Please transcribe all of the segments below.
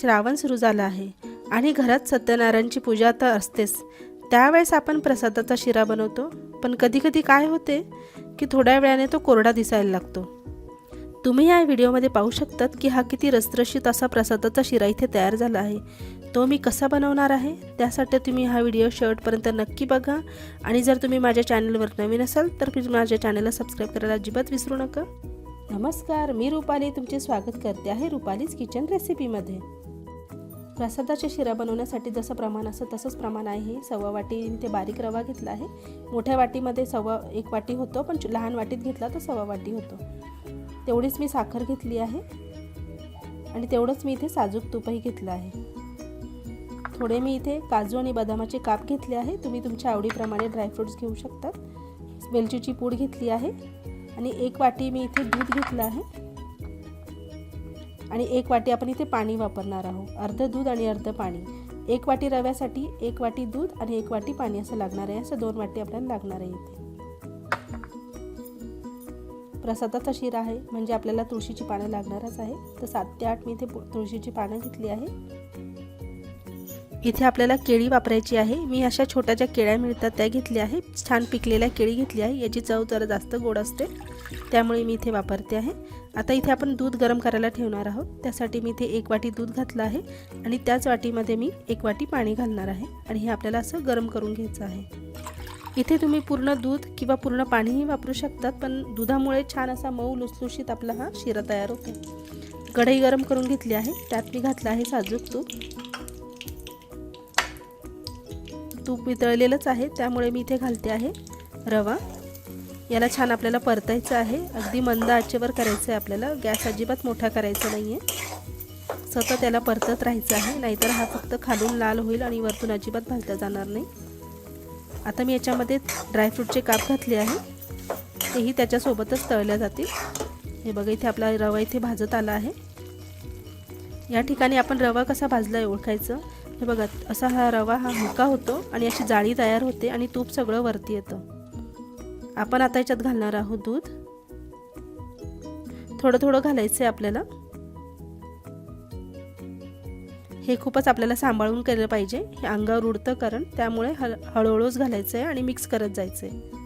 श्रावण सुरू झाला आहे आणि घरात सत्यनारायणची पूजा तर असतेच. त्यावेळेस आपण प्रसादाचा शिरा बनवतो पण कधीकधी काय होते की थोड्या वेळाने तो कोरडा दिसायला लागतो. तुम्ही या व्हिडिओमध्ये पाहू शकतात की हा किती रसरशीत असा प्रसादाचा शिरा इथे तयार झाला आहे. तो मी कसा बनवणार आहे त्यासाठी तुम्ही हा व्हिडिओ शेवटपर्यंत नक्की बघा आणि जर तुम्ही माझ्या चॅनलवर नवीन असाल तर प्लीज माझ्या चॅनलला सबस्क्राईब करायला अजिबात विसरू नका. नमस्कार मी रुपाली तुमचे स्वागत करते आहे रुपालीज किचन रेसिपीमध्ये. प्रसादाचे शिरा बनवण्यासाठी जसं प्रमाण असं तसंच प्रमाण आहे. सव्वा वाटी ते बारीक रवा घेतला आहे. मोठ्या वाटीमध्ये सव्वा एक वाटी होतो पण लहान वाटीत घेतला तर सव्वा वाटी होतो. तेवढीच मी साखर घेतली आहे. आणि तेवढंच मी इथे साजूक तूपही घेतलं आहे. थोडे मी इथे काजू आणि बदामाचे काप घेतले आहे. तुम्ही तुमच्या आवडीप्रमाणे ड्रायफ्रूट्स घेऊ शकतात. वेलचीची पूड घेतली आहे. आणि एक वाटी मी इथे दूध घेतलं आहे. आणि एक वाटी आपण इथे पाणी वापरणार आहोत. अर्ध दूध आणि अर्ध पाणी. एक वाटी रव्यासाठी एक वाटी दूध आणि एक वाटी पाणी असं लागणार आहे. असं दोन वाटी आपल्याला लागणार आहे इथे. प्रसादाचा शिरा आहे. म्हणजे आपल्याला तुळशीची पानं लागणारच आहे. तर सात ते आठ मी इथे तुळशीची पानं घेतली आहे. इथे आपल्याला केळी वापरायची आहे. मी अशा छोट्या ज्या केळ्या मिळतात त्या घेतल्या आहे. छान पिकलेल्या केळी घेतली आहे. याची चव जरा जास्त गोड असते. त्यामुळे मी इथे वापरते आहे. आता इथे आपण दूध गरम करायला ठेवणार आहोत. त्यासाठी मी इथे एक वाटी दूध घातलं आहे. आणि त्याच वाटीमध्ये मी एक वाटी पाणी घालणार आहे. आणि हे आपल्याला असं गरम करून घ्यायचं आहे. इथे तुम्ही पूर्ण दूध किंवा पूर्ण पाणीही वापरू शकतात पण दुधामुळे छान असा मऊ लुसलुशीत आपला हा शिरा तयार होतो. कढई गरम करून घेतली आहे. त्यात मी घातलं आहे साजूक तूप. तूप वितळलेलंच आहे त्यामुळे मी इथे घालते आहे रवा. याला छान आपल्याला परतायचं आहे. अगदी मंद आचेवर करायचं आहे आपल्याला. गॅस अजिबात मोठा करायचा नाही आहे सतत याला परतत राहायचं आहे. नाहीतर हा फक्त खालून लाल होईल आणि वरतून अजिबात भाजला जाणार नाही. आता मी याच्यामध्ये ड्रायफ्रूटचे काप घातले आहे. तेही त्याच्यासोबतच तळल्या जातील. हे बघा इथे आपला रवा इथे भाजत आला आहे. या ठिकाणी आपण रवा कसा भाजला आहे ओळखायचं? हे बघा असा हा रवा हा हुका होतो आणि अशी जाळी तयार होते आणि तूप सगळं वरती येतं. आपण आता याच्यात घालणार आहोत दूध. थोडं थोडं घालायचं आहे आपल्याला. हे खूपच आपल्याला सांभाळून केलं पाहिजे. हे अंगावर उडतं कारण त्यामुळे हळ हळूहळूच घालायचं आहे आणि मिक्स करत जायचं आहे.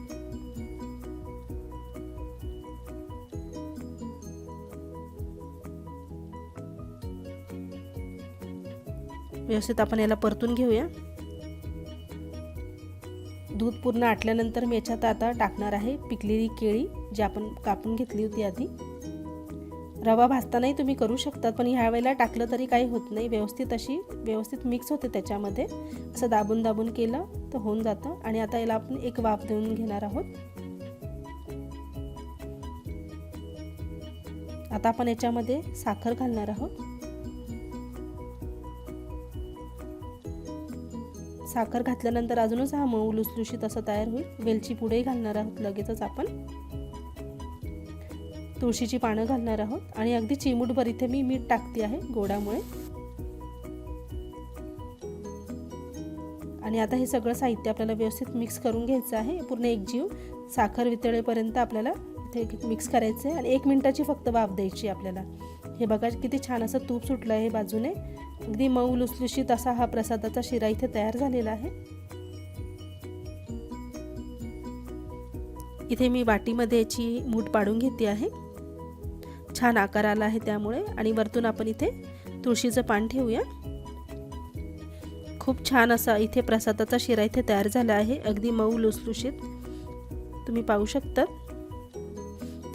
व्यवस्थित आपण याला परतून घेऊया. दूध पूर्ण आटल्यानंतर मी याच्यात आता टाकणार आहे पिकलेली केळी जी आपण कापून घेतली होती आधी. रवा भाजतानाही तुम्ही करू शकतात पण ह्या वेळेला टाकलं तरी काही होत नाही. व्यवस्थित अशी व्यवस्थित मिक्स होते त्याच्यामध्ये. असं दाबून दाबून केलं तर होऊन जातं. आणि आता याला आपण एक वाफ देऊन घेणार आहोत. आता आपण याच्यामध्ये साखर घालणार आहोत. साखर घातल्यानंतर अजूनच हा मऊ लुसलुशीत असं तयार होईल. वेलची पुढेही घालणार आहोत लगेचच आपण. तुळशीची पानं घालणार आहोत. आणि अगदी चिमूटभर इथे मी मीठ टाकते आहे गोडामुळे. आणि आता हे सगळं साहित्य आपल्याला व्यवस्थित मिक्स करून घ्यायचं आहे. पूर्ण एकजीव साखर वितळेपर्यंत आपल्याला ते मिक्स करायचं आहे आणि एक मिनटाची फक्त वाफ द्यायची आपल्याला. हे बघा किती छान असं तूप सुटलं आहे बाजूने. अगदी मऊ लुसलुशीत असा हा प्रसादाचा शिरा इथे तयार झालेला आहे. इथे मी वाटीमध्ये याची मूठ पाडून घेते आहे. छान आकार आला आहे त्यामुळे आणि वरतून आपण इथे तुळशीचं पान ठेवूया. खूप छान असा इथे प्रसादाचा शिरा इथे तयार झाला आहे. अगदी मऊ लुसलुशीत. तुम्ही पाहू शकता.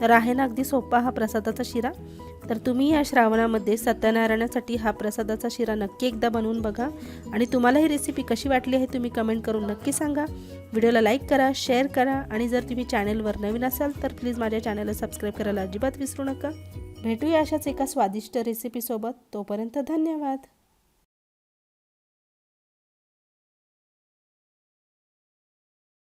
तर आहे ना अगदी सोपा हा प्रसादाचा शिरा. तर तुम्ही या श्रावणामध्ये सत्यनारायणासाठी हा प्रसादाचा शिरा नक्की एकदा बनवून बघा. आणि तुम्हाला ही रेसिपी कशी वाटली आहे तुम्ही कमेंट करून नक्की सांगा. व्हिडिओला लाईक करा शेअर करा. आणि जर तुम्ही चॅनलवर नवीन असाल तर प्लीज माझ्या चॅनलला सबस्क्राईब करायला अजिबात विसरू नका. भेटूया अशाच एका स्वादिष्ट रेसिपीसोबत तोपर्यंत धन्यवाद.